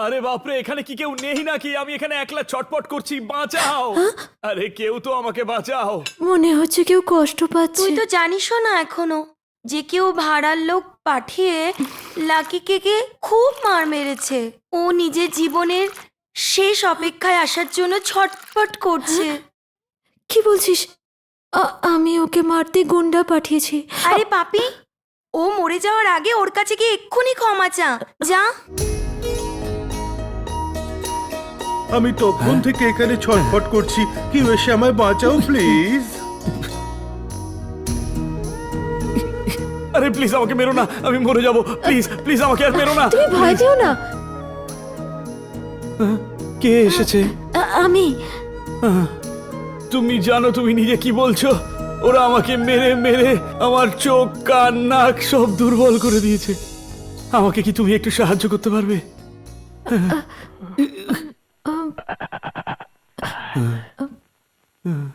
আরে বাপরে এখানে কি কেউ নেই নাকি? আমি এখানে একলা ছটপট করছি বাঁচাও! আরে কেউ তো আমাকে বাঁচাও! মনে হচ্ছে কেউ কষ্ট পাচ্ছে। তুই তো জানিসও না এখনও যে কেউ ভাড়ার লোক পাঠিয়ে লাকিকে কে খুব মার মেরেছে। ও নিজের জীবনের শেষ অপেক্ষায় আসার জন্য ছটপট করছে। কি বলছিস? আ- আমি ওকে মারতে গুন্ডা পাঠিয়েছি। আরে পাপি ও মরে যাওয়ার আগে ওর কাছে গিয়ে এক্ষুনি ক্ষমা চা যা। আমি তখন থেকে এখানে ছটফট করছি। কেউ এসে আমায় বাঁচাও প্লিজ। আরে প্লিজ আমাকে মেরো না আমি মরে যাব। প্লিজ প্লিজ আমাকে আর মেরো না। তুমি ভয় পেও না। কে এসেছে? আমি। তুমি জানো তুমি নিজে কি বলছো? ওরা আমাকে মেরে মেরে আমার চোখ কান নাক সব দুর্বল করে দিয়েছে। আমাকে কি তুমি একটু সাহায্য করতে পারবে? কেন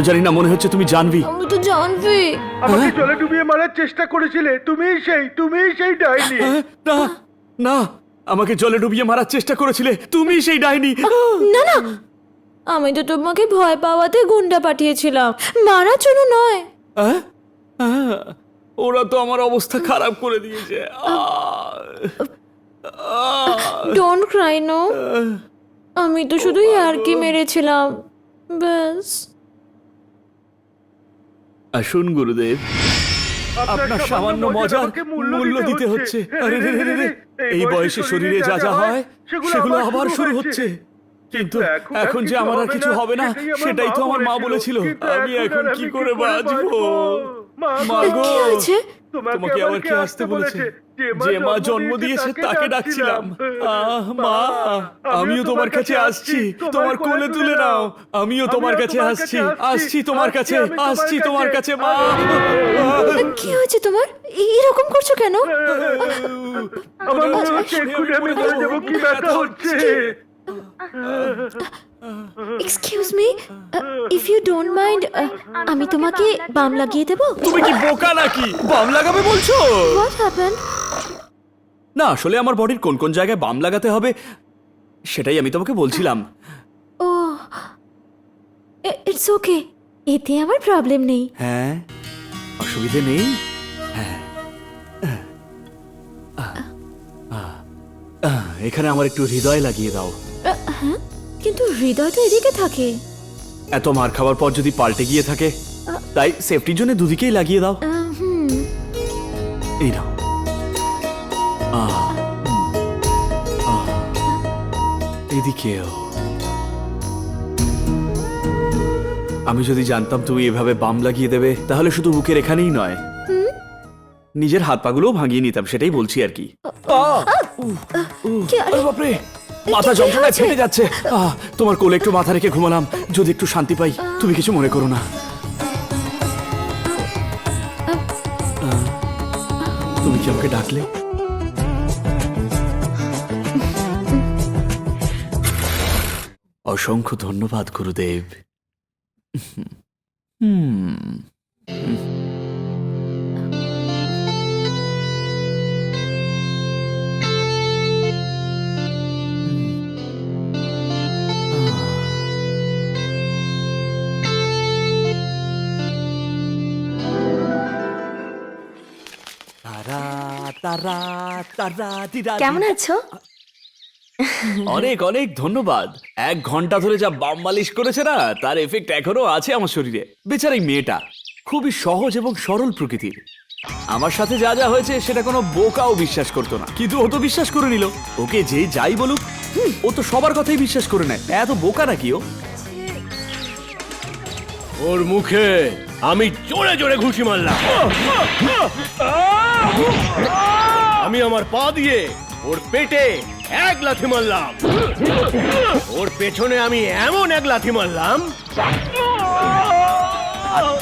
জানি না মনে হচ্ছে তুমি জানবি। আমি তো জানবি। আমাকে জলে ডুবিয়ে মারার চেষ্টা করেছিলে তুমিই সেই তুমিই সেই ডাইনি। হ্যাঁ? না না আমাকে জলে ডুবিয়ে মারার চেষ্টা করেছিলে তুমি সেই ডাইনি। না না আমি তো তোমাকে ভয় পাওয়াতে গুন্ডা পাঠিয়েছিলাম। মারার জন্য নয়। আহ? আহ, ওরা তো আমার অবস্থা খারাপ করে দিয়েছে। ডোন্ট ক্রাই নো আমি তো শুধু ইয়ারকি মেরেছিলাম। ব্যাস। আসুন গুরুদেব। আপনার সামান্য মজার মূল্য দিতে হচ্ছে। আরে রে রে রে রে, এই বয়সে শরীরে যা যা হয় সেগুলো আবার শুরু হচ্ছে। কিন্তু এখন যে আমার আর কিছু হবে না সেটাই তো আমার মা বলেছিল। আমি এখন কি করে বাঁচবো? মা গো কি তোমাকে আবার কে আসতে বলেছে? যে মা জন্ম দিয়েছে তাকে ডাকছিলাম। আহ মা আমিও তোমার কাছে আসছি। তোমার কোলে তুলে নাও। আমিও তোমার কাছে আসছি। আসছি। তোমার কাছে আসছি তোমার কাছে। মা। কি হয়েছে তোমার? এরকম করছ কেন? আমার মনে হচ্ছে আমি মরে যাব কি ব্যথা হচ্ছে। Excuse me if you don't mind আমি তোমাকে বাম লাগিয়ে দেবো? তুমি কি বোকা নাকি? বাম লাগাবে বলছো? হোয়াট হ্যাপেন না আসলে আমার বডির কোন কোন জায়গায় বাম লাগাতে হবে সেটাই আমি তোমাকে বলছিলাম। ও ইটস ওকে এতে আমার প্রবলেম নেই। হ্যাঁ অসুবিধে নেই? হ্যাঁ। এখানে আমার একটু হৃদয় লাগিয়ে দাও। হ্যাঁ কিন্তু হৃদয় তো এদিকে থাকে। এত মার খাওয়ার পর যদি পাল্টে গিয়ে থাকে তাই সেফটির জন্য দুদিকেই লাগিয়ে দাও। এই নাও। এদিকেও। আমি যদি জানতাম তুমি এভাবে বাম লাগিয়ে দেবে তাহলে শুধু বুকের এখানেই নয়। নিজের হাত পাগুলোও ভাঙিয়ে নিতাম সেটাই বলছি আর কি। বাপরে! মাথা যন্ত্রণায় ফেটে যাচ্ছে। তোমার কোলে একটু মাথা রেখে ঘুমালাম। যদি একটু শান্তি পাই, তুমি কিছু মনে করো না। তুমি কি আমাকে ডাকলে? অসংখ্য ধন্যবাদ, গুরুদেব। হুম। তারা তারা দিরা কেমন আছো? অনেক অনেক ধন্যবাদ। এক ঘণ্টা ধরে যা বাম মালিশ করেছে না তার এফেক্ট এখনও আছে আমার শরীরে। বেচারা এই মেয়েটা। খুবই সহজ এবং সরল প্রকৃতির। আমার সাথে যা যা হয়েছে সেটা কোনো বোকাও বিশ্বাস করতো না। কিন্তু ও তো বিশ্বাস করে নিল। ওকে যে যাই বলুক হুম, ও তো সবার কথাই বিশ্বাস করে নেয়। এত বোকা নাকি ও? ওর মুখে আমি জোরে জোরে ঘুষি মারলাম। আমি আমার পা দিয়ে ওর পেটে এক লাথি মারলাম। ওর পেছনে আমি এমন এক লাথি মারলাম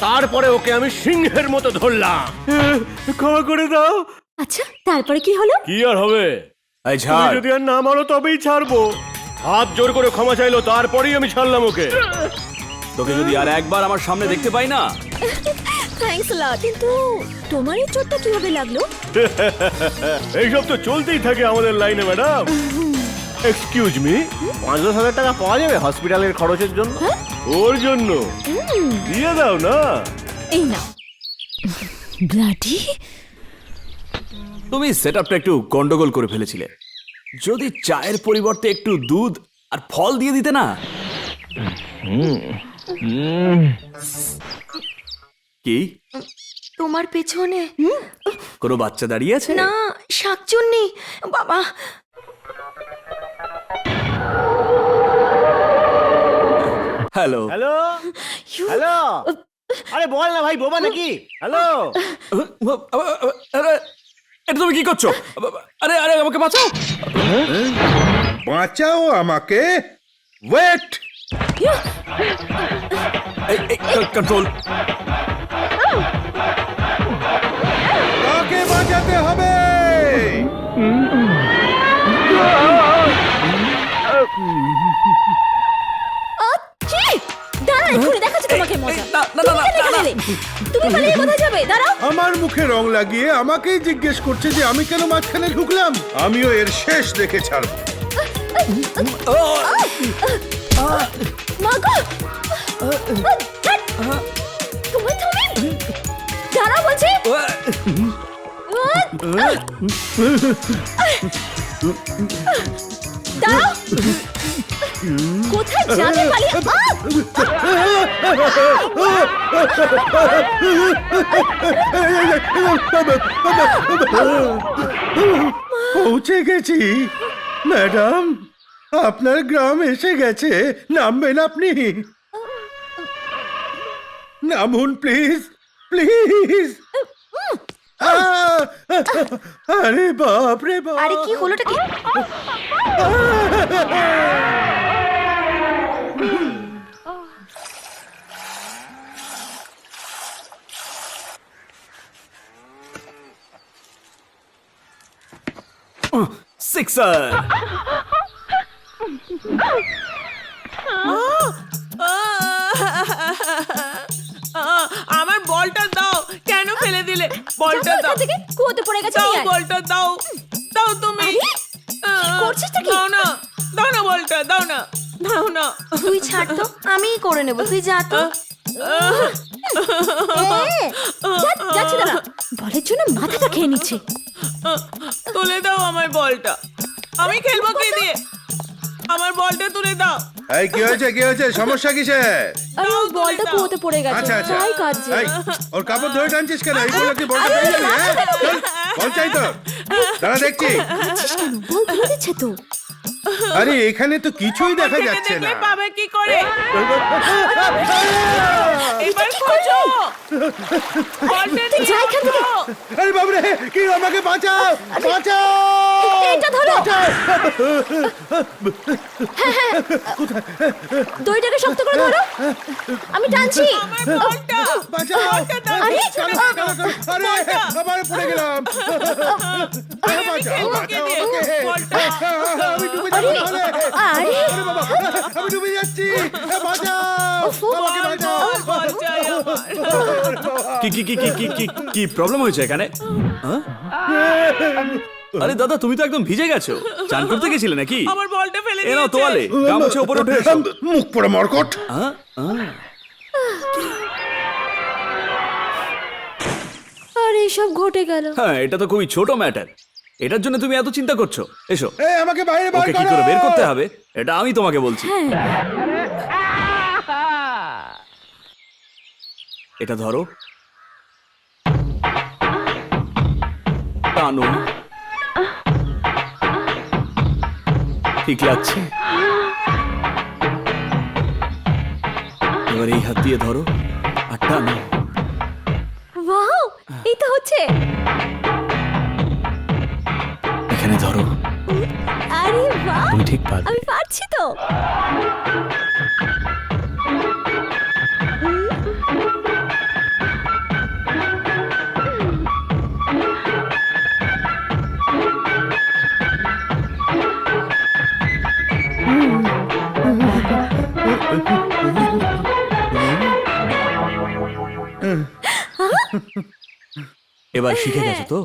তারপরে ওকে আমি সিংহের মতো ধরলাম। ক্ষমা করে দাও। আচ্ছা তারপরে কি হলো? কি আর হবে? ছাড় যদি আর না মারো তবেই ছাড়বো। হাত জোর করে ক্ষমা চাইলো তারপরেই আমি ছাড়লাম ওকে। তোকে যদি আর একবার আমার সামনে দেখতে পাই না? থ্যাঙ্কস লট কিন্তু তোমার এই চোটটা কীভাবে লাগল? এইসব তো চলতেই থাকে আমাদের লাইনে ম্যাডাম। এক্সকিউজ মি পাঁচ দশ হাজার টাকা পাওয়া যাবে হসপিটালের খরচের জন্য? ওর জন্য? দিয়ে দাও না। এই না ব্লাডি? তুমি সেট আপটা একটু গন্ডগোল করে ফেলেছিলে। যদি চায়ের পরিবর্তে একটু দুধ আর ফল দিয়ে দিতে না? কি? তোমার পেছনে? কোনো বাচ্চা দাঁড়িয়ে আছে? না শাকচুন্নি। বাবা। হ্যালো। হ্যালো? হ্যালো? আরে বল না ভাই বোবা নাকি? হ্যালো? আরে এটা তুমি কি করছ? আরে আরে আমাকে বাঁচাও। বাঁচাও আমাকে। ওয়েট কন্ট্রোল কাকে বাঁচাতে হবে? আমার মুখে রং লাগিয়ে আমাকেই জিজ্ঞেস করছে যে আমি কেন মাঝখানে ঢুকলাম? আমিও এর শেষ দেখে ছাড়বো। মাগো তুমি তুমি দাঁড়াও বলছি দাঁড়াও কোথায় যাবে পালিয়ে আহ! পৌঁছে গেছি ম্যাডাম আপনার গ্রাম এসে গেছে। নামবেন আপনি। নামুন প্লিজ। প্লিজ। আরে বাপ রে বাপ। আরে কি হলোটা কি? সিক্সার আমার বলটা দাও। কেন ফেলে দিলে? বলটা দাও। কুয়োতে পড়ে গেছে দাও বলটা দাও। দাও তুমি। আহ, কি? দাও না। দাও না বলটা দাও না। দাও না। তুই ছাড় তো আমিই করে নেব। তুই যা তো। যাচ্ছি দাঁড়া বলের জন্য মাথাটা খেয়ে নিচ্ছে। তুলে দাও আমার বলটা। আমি খেলব কি দিয়ে? আমার বলটা তুলে দাও। এই কি হয়েছে কি হয়েছে? সমস্যা কিসে আর ওর বলটা কুয়োতে পড়ে গেছে। আচ্ছা আচ্ছা। তাই কাঁদছে। এই, ওর কাপড় ধরে টানছিস কেন? কি বলতে পেয়ে যাবি হ্যাঁ? চল, বল চাই তো দাঁড়া দেখছি। কাঁদছিস কেন? বল তুলে দিচ্ছে তো? আরে এখানে তো কিছুই দেখা থেকে যাচ্ছে দেখলে না। পাবে কি করে? এবার খোঁজো। বলটা এখান থেকে। আরে বাবরে কি আমাকে বাঁচাও বাঁচাও। এটা ধরো। দইটাকে শক্ত করে ধরো। আমি টানছি। আমি ডুবে যাচ্ছি। কি প্রবলেম হয়েছে এখানে? হ্যাঁ? আরে দাদা তুমি তো একদম ভিজে গেছো। চান করতে গেছিলে নাকি? আমার বলটা ফেলে এ নাও তোয়ালে গামছা উপরে উঠে এসো। মুখ পড়ে মরকট। হ্যাঁ? হ্যাঁ। আর এসব ঘটে গেল। হ্যাঁ এটা তো খুবই ছোট ম্যাটার। এটার জন্য তুমি এত চিন্তা করছ? এসো। এই আমাকে বাইরে বার ওকে কি করো। করে বের করতে হবে? এটা আমি তোমাকে বলছি। এটা ধরো। টানো। ঠিক লাগছে। এবার এই হাত দিয়ে ধরো আর টানো। ওয়াও এই তো হচ্ছে। এখানে ধরো। আরে বাহ তুমি ঠিক পারবে। আমি পারছি তো। এবার শিখে গেছো তো?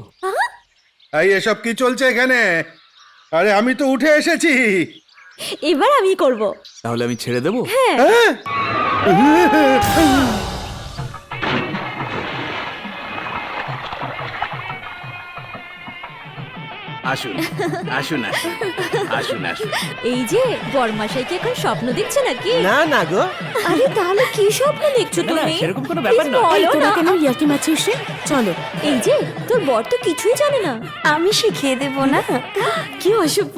এই এসব কি চলছে এখানে? আরে আমি তো উঠে এসেছি। এবার আমি করব। তাহলে আমি ছেড়ে দেবো? হ্যাঁ? আসুন আসুন আসুন আসুন আসুন। এই যে বরমাসাই কি এখন স্বপ্ন দেখছে নাকি? না না গো। আরে তাহলে কি স্বপ্ন দেখছ না, না, তুমি? সেরকম কোনো ব্যাপার না। এই তোরা কেন ইয়ার্কি মারছিস রে চলো। এই যে তোর বর তো কিছুই জানে না। আমি শিখিয়ে দেব না। কি অসভ্য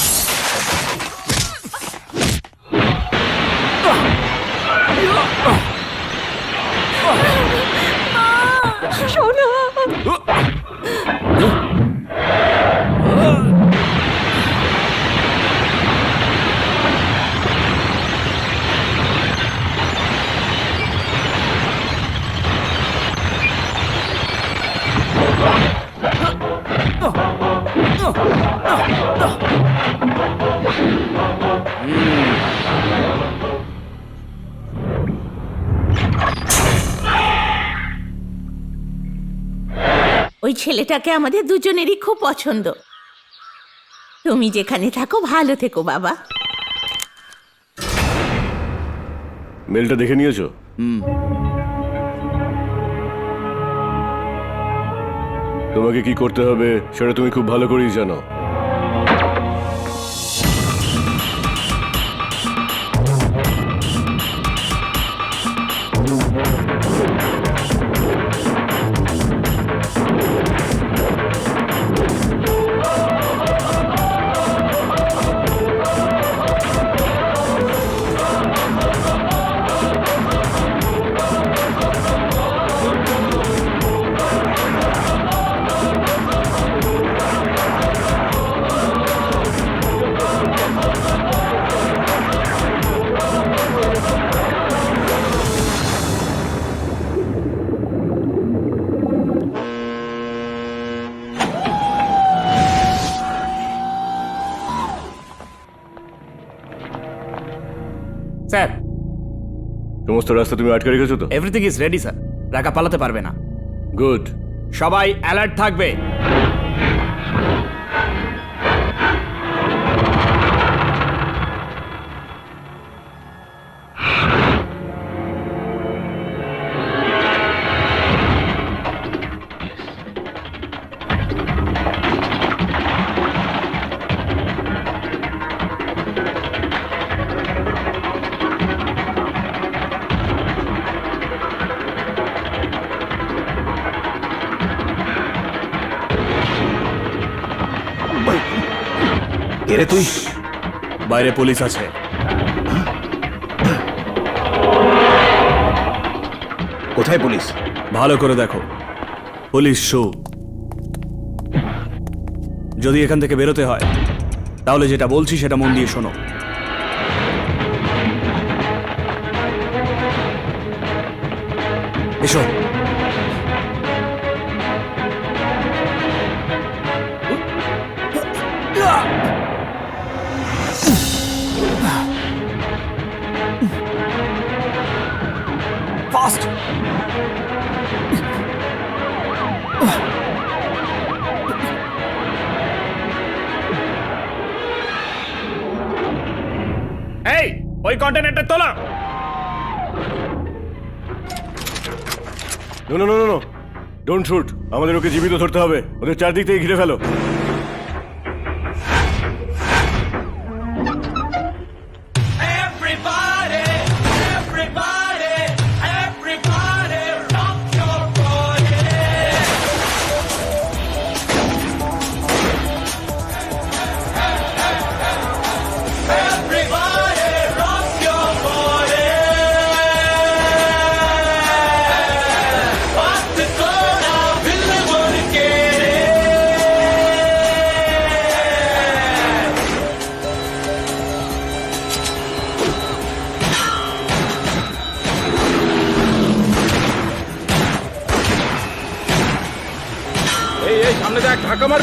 ওই ছেলেটাকে আমাদের দুজনেরই খুব পছন্দ। তুমি যেখানে থাকো ভালো থেকো বাবা। মেলটা দেখে নিয়েছো? তোমাকে কি করতে হবে সেটা তুমি খুব ভালো করেই জানো। স্যার। সমস্ত রাস্তা তুমি আটকে রেখেছো তো? এভরিথিং ইজ রেডি স্যার রাকা পালাতে পারবে না। গুড সবাই অ্যালার্ট থাকবে। এরে তুই? বাইরে পুলিশ আছে। কোথায় পুলিশ? ভালো করে দেখো। Police show. যদি এখান থেকে বেরোতে হয় তাহলে যেটা বলছি সেটা মন দিয়ে শোনো। এসো। ওই কন্টেনারটা তোলা। No no no no don't shoot আমাদের ওকে জীবিত ধরতে হবে। ওদের চারদিক থেকে ঘিরে ফেলো।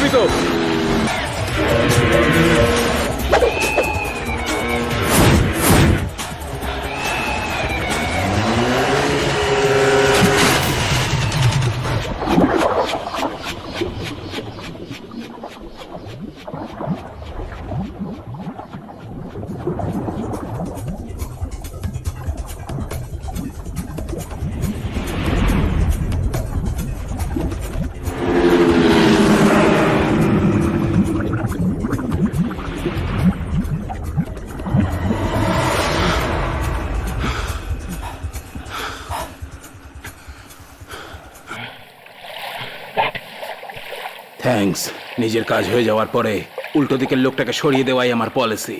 দেখ থ্যাঙ্কস নিজের কাজ হয়ে যাওয়ার পরে উল্টো দিকের লোকটাকে সরিয়ে দেওয়াই আমার পলিসি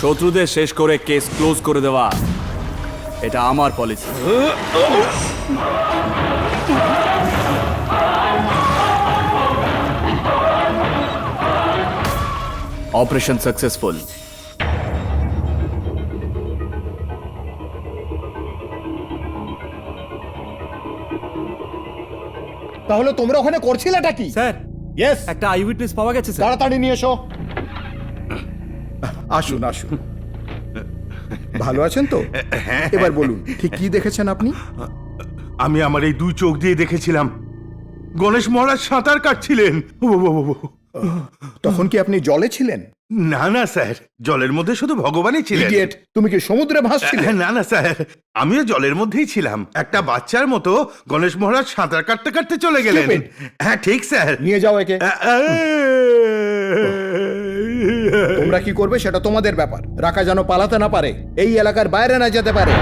শত্রুদের শেষ করে কেস ক্লোজ করে দেওয়া, এটা আমার পলিসি অপারেশন সাকসেসফুল তাহলে তোমরা ওখানে করছিলেটা কি? স্যার ইয়েস একটা আই উইটনেস পাওয়া গেছে স্যার। তাড়াতাড়ি নিয়ে এসো। আসুন আসুন। ভালো আছেন তো? এবার বলুন ঠিক কি দেখেছেন আপনি? আমি আমার এই দুই চোখ দিয়ে দেখেছিলাম। গণেশ মহারাজ সাঁতার কাটছিলেন। ও, ও, ও, ও। তখন কি আপনি জলে ছিলেন? না না স্যার জলের মধ্যে শুধু ভগবানই ছিলেন ইডিয়েট তুমি কি সমুদ্রে ভাসছিলে না না স্যার আমিও জলের মধ্যেই ছিলাম একটা বাচ্চার মতো গণেশ মহারাজ সাঁতার কাটতে কাটতে চলে গেলেন Stupid. হ্যাঁ ঠিক স্যার নিয়ে যাও একে তোমরা কি করবে সেটা তোমাদের ব্যাপার রাখা যেন পালাতে না পারে এই এলাকার বাইরে না যেতে পারে